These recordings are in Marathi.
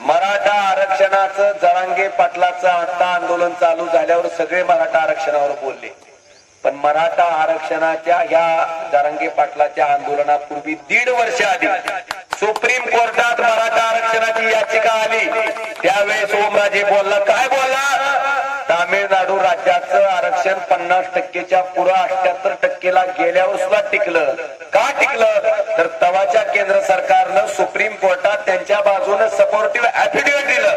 मराठा आरक्षणाचं जरांगे पाटलाचं आता आंदोलन चालू झाल्यावर सगळे मराठा आरक्षणावर बोलले. पण मराठा आरक्षणाच्या ह्या जरांगे पाटलाच्या आंदोलनापूर्वी दीड वर्ष आधी सुप्रीम कोर्टात मराठा आरक्षणाची याचिका आली. त्यावेळेस ओमराजे बोलला पन्नास टक्केच्या पुरा अठ्याहत्तर टक्केला गेल्यावर सुद्धा टिकलं. का टिकलं? तर तवाच्या केंद्र सरकारनं सुप्रीम कोर्टात त्यांच्या बाजूने सपोर्टिव्ह ऍफिडेव्हिट दिलं.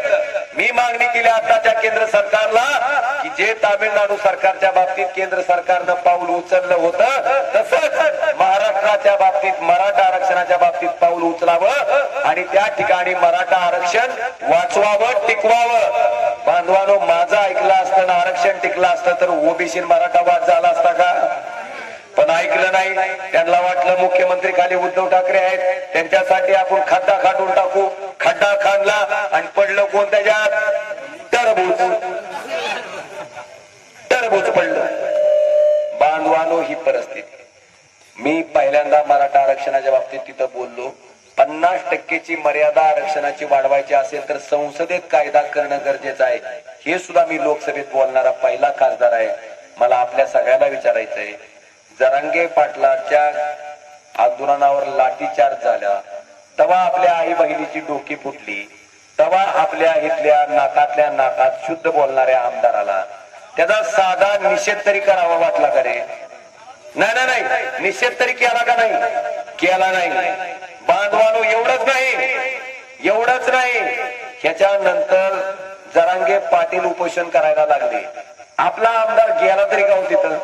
मी मागणी केली आताच्या केंद्र सरकारला की जे तामिळनाडू सरकारच्या बाबतीत केंद्र सरकारनं पाऊल उचललं होतं तसंच महाराष्ट्राच्या बाबतीत मराठा आरक्षणाच्या बाबतीत पाऊल उचलावं आणि त्या ठिकाणी मराठा आरक्षण वाचवावं टिकवावं. तर ओबीसी मराठा वाद झाला असता का? पण ऐकलं नाही. त्यांना वाटलं मुख्यमंत्री खाली उद्धव ठाकरे आहेत. त्यांच्यासाठी आपण खड्डा खाटून टाकू. खड्डा खाणला आणि पडलं कोण त्याच्यात? टरबूज. टरबूज पडलं. बांधवानो ही परिस्थिती. मी पहिल्यांदा मराठा आरक्षणाच्या बाबतीत तिथं बोललो. पन्नास टक्केची मर्यादा आरक्षणाची वाढवायची असेल तर संसदेत कायदा करणं गरजेचं आहे. हे सुद्धा मी लोकसभेत बोलणारा पहिला खासदार आहे. मला आपल्या सगळ्यांना विचारायचंय. जरांगे पाटलाच्या आंदोलनावर लाठीचार्ज झाला. तेव्हा आपल्या आई बहिणीची डोकी फुटली. तेव्हा आपल्या इथल्या नाकातल्या नाकात शुद्ध बोलणाऱ्या आमदाराला. त्याचा साधा निषेध तरी करावा वाटला का रे? नाही नाही. निषेध तरी केला का नाही? केला नाही. बांधवानो एवढंच नाही. एवढंच नाही. ह्याच्यानंतर जरांगे पाटील उपोषण करायला लागले. आपला आमदार गेला तरी का हो तिथं?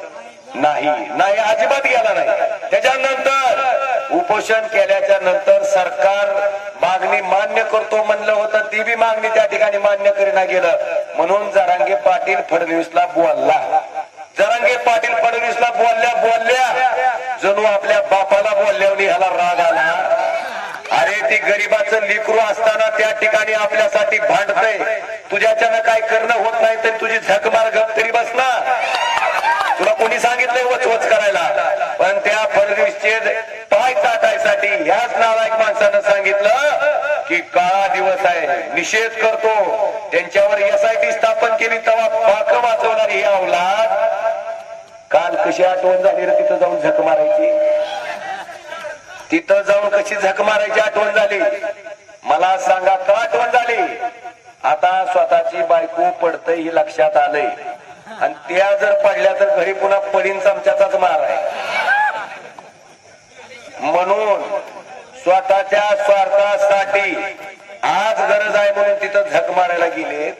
नाही. नाही अजिबात गेला नाही. त्याच्यानंतर उपोषण केल्याच्यानंतर सरकार मागणी मान्य करतो म्हणलं होतं. ती बी मागणी त्या ठिकाणी मान्य करीना गेलं. म्हणून जरांगे पाटील फडणवीसला बोलला. जरांगे पाटील फडणवीसला बोलल्या बोलल्या जणू आपल्या बापा साठी गरीबाचं लिकरू असताना त्या ठिकाणी आपल्यासाठी भांडतय. तुझ्याच्यानं काय करणं होत नाही तर तुझी झकमार गप तरी बस ना. तुला कोणी सांगितलंय वचवच करायला? पण त्या फडणवीसचे पाय चाटायसाठी ह्याच नालायक माणसानं सांगितलं की काळा दिवस आहे निषेध करतो. त्यांच्यावर एसआयटी स्थापन केली तेव्हा पाक वाचवणारी ही अवलाद काल कशी आठवण झाली रे तिथं जाऊन झक मारायची तिथं जाऊन कशी झक मारायची आठवण झाली? मला सांगा का आठवण झाली? आता स्वतःची बायको पडतय ही लक्षात आलंय. आणि त्या जर पडल्या तर घरी पुन्हा पडीन चमच्याचाच मार आहे. म्हणून स्वतःच्या स्वार्थासाठी आज गरज आहे म्हणून तिथं झक मारायला गेले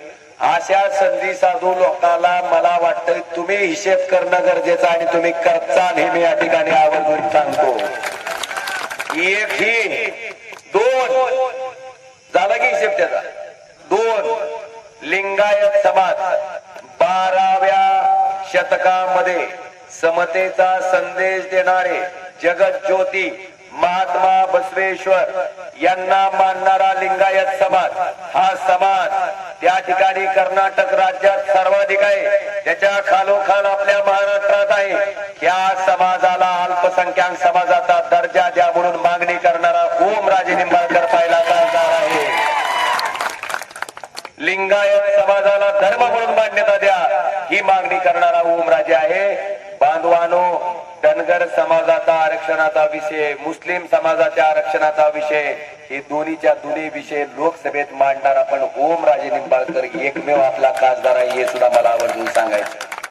अशा संधी साधू लोकांना मला वाटतं तुम्ही हिशेब करणं गरजेचं आणि तुम्ही करता नेहमी या ठिकाणी आवर्जून सांगतो. एक ही दोन. झाला की हिशेब त्याचा. दोन. लिंगायत समाज. बाराव्या शतकामध्ये समतेचा संदेश देणारे जगत ज्योती महात्मा बसवेश्वर यांना मानणारा लिंगायत समाज हा समाज त्या ठिकाणी कर्नाटक राज्यात सर्वाधिक आहे. त्याच्या खालोखाल आपल्या महाराष्ट्रात आहे या समाजाला अल्पसंख्याक समाजाचा दर्जा द्या म्हणून मागणी करणारा ओम राजे निंबाळकर पहिला खासदार आहे लिंगायत समाजाला धर्म म्हणून मान्यता द्या ही मागणी करणारा ओमराजे आहे. बांधवानो धनगर समाजाचा आरक्षणाचा विषय मुस्लिम समाजाच्या आरक्षणाचा विषय हे दोन्हीच्या दोन्ही विषय लोकसभेत मांडणारा पण ओमराजे निंबाळकर. एकमेव आपला खासदार आहे हे सुद्धा मला आवर्जून सांगायचं